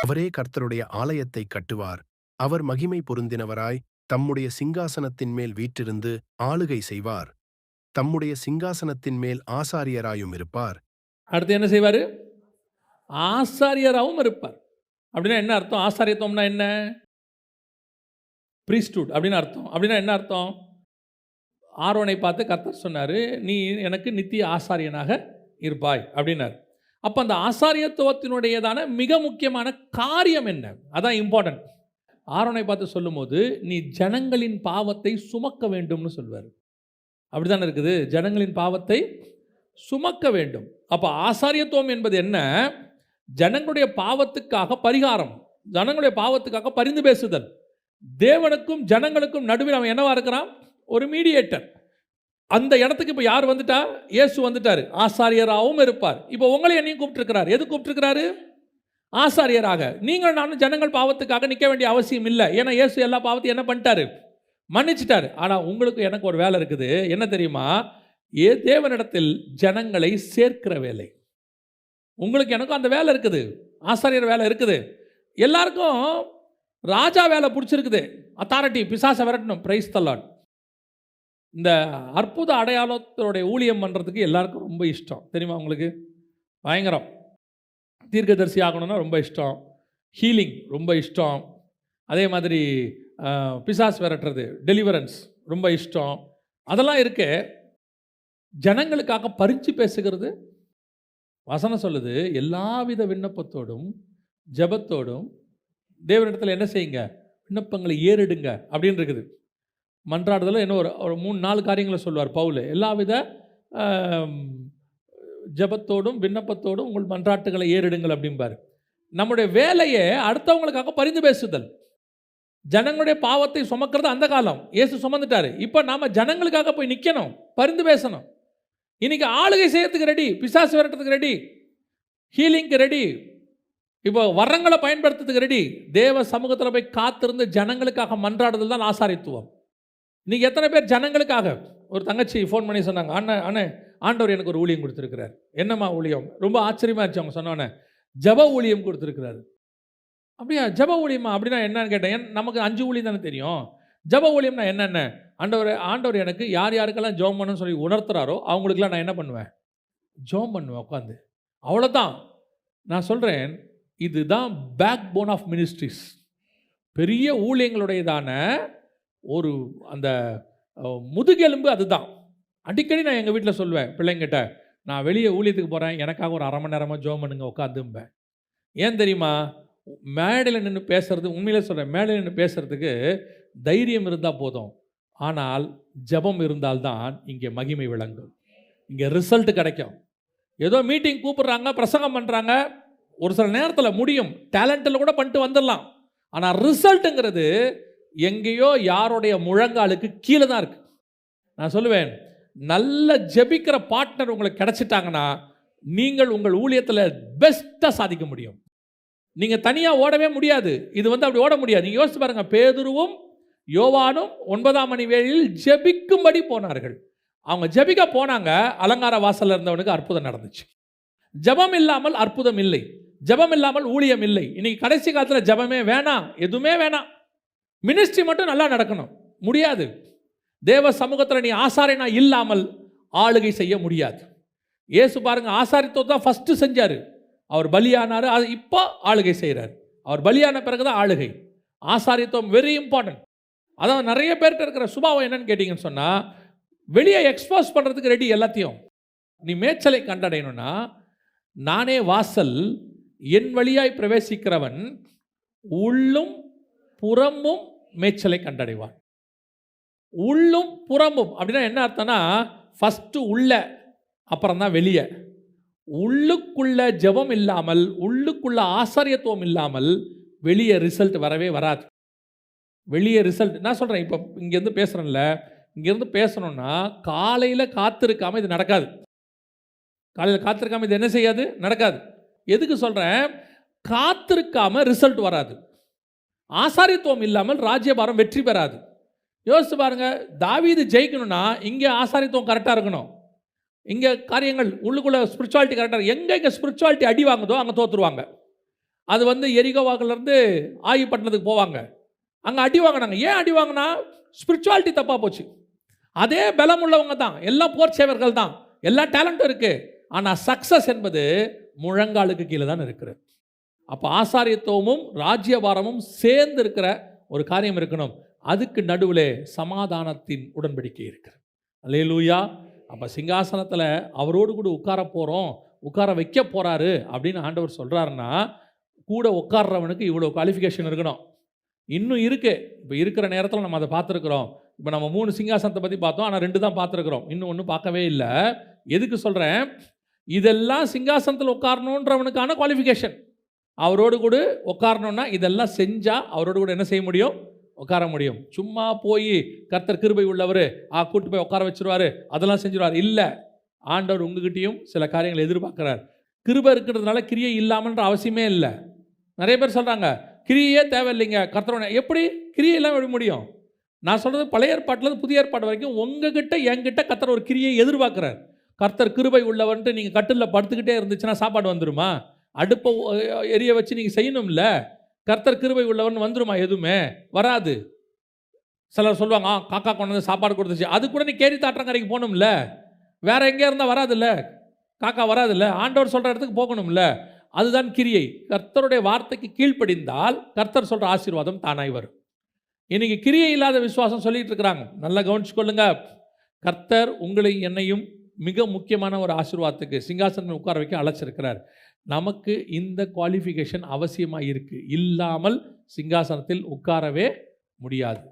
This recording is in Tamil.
அவரே கர்த்தருடைய ஆலயத்தை கட்டுவார். அவர் மகிமை பொருந்தினவராய் தம்முடைய சிங்காசனத்தின் மேல் வீற்றிருந்து ஆளுகை செய்வார். தம்முடைய சிங்காசனத்தின் மேல் ஆசாரியராயும் இருப்பார். அடுத்து என்ன செய்வார்? ஆசாரியராகவும் இருப்பார். அப்படின்னா என்ன அர்த்தம்? ஆசாரியத்துவம்னா என்ன? ப்ரீஸ்டூட் அப்படின்னு அர்த்தம். அப்படின்னா என்ன அர்த்தம்? ஆரோனை பார்த்து கர்த்தர் சொன்னார் நீ எனக்கு நித்திய ஆசாரியனாக இருப்பாய் அப்படின்னார். அப்போ அந்த ஆசாரியத்துவத்தினுடையதான மிக முக்கியமான காரியம் என்ன? அதான் இம்பார்ட்டன்ட் ஆரோனை பார்த்து சொல்லும்போது நீ ஜனங்களின் பாவத்தை சுமக்க வேண்டும்னு சொல்வார். அப்படிதானே இருக்குது? ஜனங்களின் பாவத்தை சுமக்க வேண்டும். அப்போ ஆசாரியத்துவம் என்பது என்ன? ஜனங்களுடைய பாவத்துக்காக பரிகாரம் ஜனங்களுடைய பாவத்துக்காக பரிந்து பேசுதல். தேவனுக்கும் ஜனங்களுக்கும் நடுவில் அவன் என்னவா இருக்கிறான்? ஒரு மீடியேட்டர் அந்த இடத்துக்கு இப்போ யார் வந்துட்டா? இயேசு வந்துட்டார். ஆசாரியராகவும் இருப்பார். இப்போ உங்களை என்னையும் கூப்பிட்டுருக்கிறார். எது கூப்பிட்டுருக்கிறாரு? ஆசாரியராக. நீங்கள் நானும் ஜனங்கள் பாவத்துக்காக நிற்க வேண்டிய அவசியம் இல்லை. ஏன்னா இயேசு எல்லா பாவத்தையும் என்ன பண்ணிட்டாரு? மன்னிச்சிட்டாரு. ஆனால் உங்களுக்கு எனக்கு ஒரு வேலை இருக்குது. என்ன தெரியுமா? ஏ தேவனிடத்தில் ஜனங்களை சேர்க்கிற வேலை. உங்களுக்கு எனக்கும் அந்த வேலை இருக்குது. ஆசாரியர் வேலை இருக்குது. எல்லாருக்கும் ராஜா வேலை பிடிச்சிருக்குது. அத்தாரிட்டி பிசாசை விரட்டணும். பிரைஸ் தல்லாட் இந்த அற்புத அடையாளத்தோடைய ஊழியம் பண்ணுறதுக்கு எல்லாருக்கும் ரொம்ப இஷ்டம். தெரியுமா உங்களுக்கு? பயங்கரம். தீர்க்கதரிசி ஆகணும்னா ரொம்ப இஷ்டம். ஹீலிங் ரொம்ப இஷ்டம். அதே மாதிரி பிசாஸ் விரட்டுறது டெலிவரன்ஸ் ரொம்ப இஷ்டம். அதெல்லாம் இருக்கு ஜனங்களுக்காக பறித்து பேசுகிறது. வசனம் சொல்லுது எல்லாவித விண்ணப்பத்தோடும் ஜெபத்தோடும் தேவனிடத்தில் என்ன செய்யுங்க? விண்ணப்பங்களை ஏறிடுங்க அப்படின்னு இருக்குது. மன்றாடுதலில் என்ன ஒரு ஒரு மூணு நாலு காரியங்களை சொல்லுவார் பவுல். எல்லா வித ஜெபத்தோடும் விண்ணப்பத்தோடும் உங்கள் மன்றாட்டுகளை ஏறிடுங்கள் அப்படிம்பார். நம்முடைய வேலையே அடுத்தவங்களுக்காக பரிந்து பேசுதல். ஜனங்களுடைய பாவத்தை சுமக்கிறது அந்த காலம். இயேசு சுமந்துட்டாரு. இப்போ நாம் ஜனங்களுக்காக போய் நிற்கணும் பரிந்து பேசணும். இன்னைக்கு ஆளுகை செய்யறதுக்கு ரெடி பிசாசு விரட்டுறதுக்கு ரெடி ஹீலிங்க்கு ரெடி இப்போ வரங்களை பயன்படுத்துறதுக்கு ரெடி தேவ சமூகத்தில் போய் காத்திருந்து ஜனங்களுக்காக மன்றாடுதல் தான் ஆசாரித்துவம். இன்னைக்கு எத்தனை பேர் ஜனங்களுக்காக? ஒரு தங்கச்சி ஃபோன் பண்ணி சொன்னாங்க அண்ணன் அண்ணன் ஆண்டவர் எனக்கு ஒரு ஊழியம் கொடுத்துருக்கிறார். என்னம்மா ஊழியம்? ரொம்ப ஆச்சரியமாக இருந்துச்சு அவங்க சொன்னோன்னே ஜப ஊழியம் கொடுத்துருக்கிறாரு. அப்படியா ஜப ஊழியமா? அப்படின்னா என்னன்னு கேட்டேன். ஏன் நமக்கு அஞ்சு ஊழியம் தானே தெரியும். ஜப ஊழியம்னா என்னென்ன? ஆண்டவர் ஆண்டவர் எனக்கு யார் யாருக்கெல்லாம் ஜோம் பண்ணணும்னு சொல்லி உணர்த்துறாரோ அவங்களுக்கெல்லாம் நான் என்ன பண்ணுவேன்? ஜோம் பண்ணுவேன் உட்காந்து அவ்வளோதான் நான் சொல்கிறேன் இதுதான் பேக் போன் ஆஃப் மினிஸ்ட்ரிஸ் பெரிய ஊழியங்களுடையதான ஒரு அந்த முதுகெலும்பு அதுதான். அடிக்கடி நான் எங்கள் வீட்டில் சொல்லுவேன் பிள்ளைங்கிட்ட நான் வெளியே ஊழியத்துக்கு போகிறேன் எனக்காக ஒரு அரை மணி நேரமாக ஜோம் பண்ணுங்க உட்காந்தும்பேன் ஏன் தெரியுமா? மேடையில் நின்று பேசுறது உண்மையிலே சொல்கிறேன் மேடையில் நின்று பேசுறதுக்கு தைரியம் இருந்தால் போதும். ஆனால் ஜெபம் இருந்தால்தான் இங்கே மகிமை விளங்கும். இங்கே ரிசல்ட் கிடைக்கும். ஏதோ மீட்டிங் கூப்பிட்றாங்க பிரசங்கம் பண்ணுறாங்க ஒரு சில நேரத்தில் முடியும். டேலண்ட்டில் கூட பண்ணிட்டு வந்துடலாம். ஆனால் ரிசல்ட்டுங்கிறது எங்கேயோ யாருடைய முழங்காலுக்கு கீழே தான் இருக்கு. நான் சொல்லுவேன் நல்ல ஜெபிக்கிற பார்ட்னர் உங்களுக்கு கிடைச்சிட்டாங்கன்னா நீங்கள் உங்கள் ஊழியத்தில் பெஸ்ட்டாக சாதிக்க முடியும். நீங்கள் தனியாக ஓடவே முடியாது. இது வந்து அப்படி ஓட முடியாது. நீங்கள் யோசிச்சு பாருங்கள் பேதுருவும் யோவானும் ஒன்பதாம் மணி வேளையில் ஜெபிக்கும்படி போனார்கள். அவங்க ஜெபிக்க போனாங்க அலங்கார வாசலில் இருந்தவனுக்கு அற்புதம் நடந்துச்சு. ஜபம் இல்லாமல் அற்புதம் இல்லை. ஜபம் இல்லாமல் ஊழியம் இல்லை. இன்னைக்கு கடைசி காலத்தில் ஜெபமே வேணாம். எதுவுமே வேணாம். மினிஸ்ட்ரி மட்டும் நல்லா நடக்கணும். முடியாது. தேவ சமூகத்தில் நீ ஆசாரியனா இல்லாமல் ஆளுகை செய்ய முடியாது. இயேசு பாருங்கள் ஆசாரித்துவம் தான் ஃபஸ்ட்டு செஞ்சார். அவர் பலியானார் அது இப்போ ஆளுகை செய்கிறார் அவர் பலியான பிறகு தான் ஆளுகை. ஆசாரித்துவம் வெரி இம்பார்ட்டன்ட் அதான் நிறைய பேர்கிட்ட இருக்கிற சுபாவம் என்னன்னு கேட்டிங்கன்னு சொன்னால் வெளியே எக்ஸ்போஸ் பண்ணுறதுக்கு ரெடி எல்லாத்தையும். நீ மேய்ச்சலை கண்டடையணும்னா நானே வாசல் என் வழியாய் பிரவேசிக்கிறவன் உள்ளும் புறமும் மேய்ச்சலை கண்டடைவான். உள்ளும் புறமும் அப்படின்னா என்ன அர்த்தம்னா ஃபஸ்ட்டு உள்ள அப்புறம் தான் வெளியே. உள்ளுக்குள்ள ஜெபம் இல்லாமல் உள்ளுக்குள்ள ஆச்சரியத்துவம் இல்லாமல் வெளியே ரிசல்ட் வரவே வராது. வெளியே ரிசல்ட் நான் சொல்கிறேன் இப்போ இங்கேருந்து பேசுகிறேன்ல இங்கேருந்து பேசணும்னா காலையில் காத்திருக்காமல் இது நடக்காது. காலையில் காத்திருக்காமல் இது என்ன செய்யாது? நடக்காது. எதுக்கு சொல்கிறேன் காத்திருக்காமல் ரிசல்ட் வராது. ஆசாரியத்துவம் இல்லாமல் ராஜ்யபாரம் வெற்றி பெறாது. யோசித்து பாருங்க தாவீது ஜெயிக்கணும்னா இங்கே ஆசாரியத்துவம் கரெக்டாக இருக்கணும். இங்கே காரியங்கள் உள்ளுக்குள்ளே ஸ்பிரிச்சுவாலிட்டி கரெக்டாக எங்கே இங்கே ஸ்பிரிச்சுவாலிட்டி அடி வாங்குதோ அங்கே தோற்றுருவாங்க அது வந்து எரிகோவாக்கிலேருந்து ஆயுப்பட்டினத்துக்கு போவாங்க. அங்கே அடி வாங்கினாங்க. ஏன் அடி வாங்கினா? ஸ்பிரிச்சுவாலிட்டி தப்பாக போச்சு. அதே பலம் உள்ளவங்க தான். எல்லாம் போர் சேவர்கள் தான். எல்லா டேலண்ட்டும் இருக்குது ஆனால் சக்ஸஸ் என்பது முழங்காலுக்கு கீழே தான் இருக்கிறது. அப்போ ஆசாரியத்துவமும் ராஜ்யபாரமும் சேர்ந்து இருக்கிற ஒரு காரியம் இருக்கணும். அதுக்கு நடுவில் சமாதானத்தின் உடன்படிக்கை இருக்கிறது. அல்லேலூயா. அப்போ சிங்காசனத்தில் அவரோடு கூட உட்கார போகிறோம் உட்கார வைக்க போகிறாரு அப்படின்னு ஆண்டவர் சொல்கிறாருன்னா கூட உட்கார்றவனுக்கு இவ்வளோ குவாலிஃபிகேஷன் இருக்கணும். இன்னும் இருக்குது இப்போ இருக்கிற நேரத்தில் நம்ம அதை பார்த்துருக்குறோம். இப்போ நம்ம மூணு சிங்காசனத்தை பற்றி பார்த்தோம் ஆனால் ரெண்டு தான் பார்த்துருக்குறோம். இன்னும் ஒன்றும் பார்க்கவே இல்லை. எதுக்கு சொல்கிறேன் இதெல்லாம் சிங்காசனத்தில் உட்காரணுன்றவனுக்கான குவாலிஃபிகேஷன் அவரோடு கூட உட்காரணுன்னா இதெல்லாம் செஞ்சால் அவரோடு கூட என்ன செய்ய முடியும்? உட்கார முடியும். சும்மா போய் கர்த்தர் கிருபை உள்ளவர் ஆ கூட்டு போய் உட்கார வச்சிருவாரு அதெல்லாம் செஞ்சிருவார். இல்லை. ஆண்டவர் உங்ககிட்டையும் சில காரியங்களை எதிர்பார்க்குறார். கிருபை இருக்கிறதுனால கிரியை இல்லாமன்ற அவசியமே இல்லை. நிறைய பேர் சொல்கிறாங்க கிரியே தேவையில்லைங்க. கர்த்தரோட எப்படி? கிரியெல்லாம் எப்படி முடியும்? நான் சொல்கிறது பழைய ஏற்பாட்டிலேருந்து புதிய ஏற்பாடு வரைக்கும் உங்ககிட்ட என்கிட்ட கர்த்தர் ஒரு கிரியை எதிர்பார்க்குறார். கர்த்தர் கிருபை உள்ளவன்ட்டு நீங்கள் கட்டிலில் படுத்துக்கிட்டே இருந்துச்சுன்னா சாப்பாடு வந்துருமா? அடுப்பை எரிய வச்சு நீங்கள் செய்யணும்ல? கர்த்தர் கிருபை உள்ளவன் வந்துருமா எதுவுமே? வராது. சிலர் சொல்லுவாங்க ஆ காக்கா கொண்டு வந்து சாப்பாடு கொடுத்துச்சு. அது கூட நீ கேரி தாற்றங்கரைக்கு போகணும்ல? வேற எங்கேயா இருந்தால் வராதுல்ல? காக்கா வராதுல்ல? ஆண்டவர் சொல்கிற இடத்துக்கு போகணும்ல? அதுதான் கிரியை. கர்த்தருடைய வார்த்தைக்கு கீழ்ப்படிந்தால் கர்த்தர் சொல்கிற ஆசீர்வாதம் தானாய் வரும். இன்னைக்கு கிரியை இல்லாத விசுவாசம் சொல்லிட்டு இருக்கிறாங்க. நல்லா கவனிச்சுக்கொள்ளுங்க. கர்த்தர் உங்களை என்னையும் மிக முக்கியமான ஒரு ஆசீர்வாதத்துக்கு சிங்காசனம் உட்கார வைக்க அழைச்சிருக்கிறார். நமக்கு இந்த குவாலிஃபிகேஷன் அவசியமாக இருக்குது இல்லாமல் சிங்காசனத்தில் உட்காரவே முடியாது.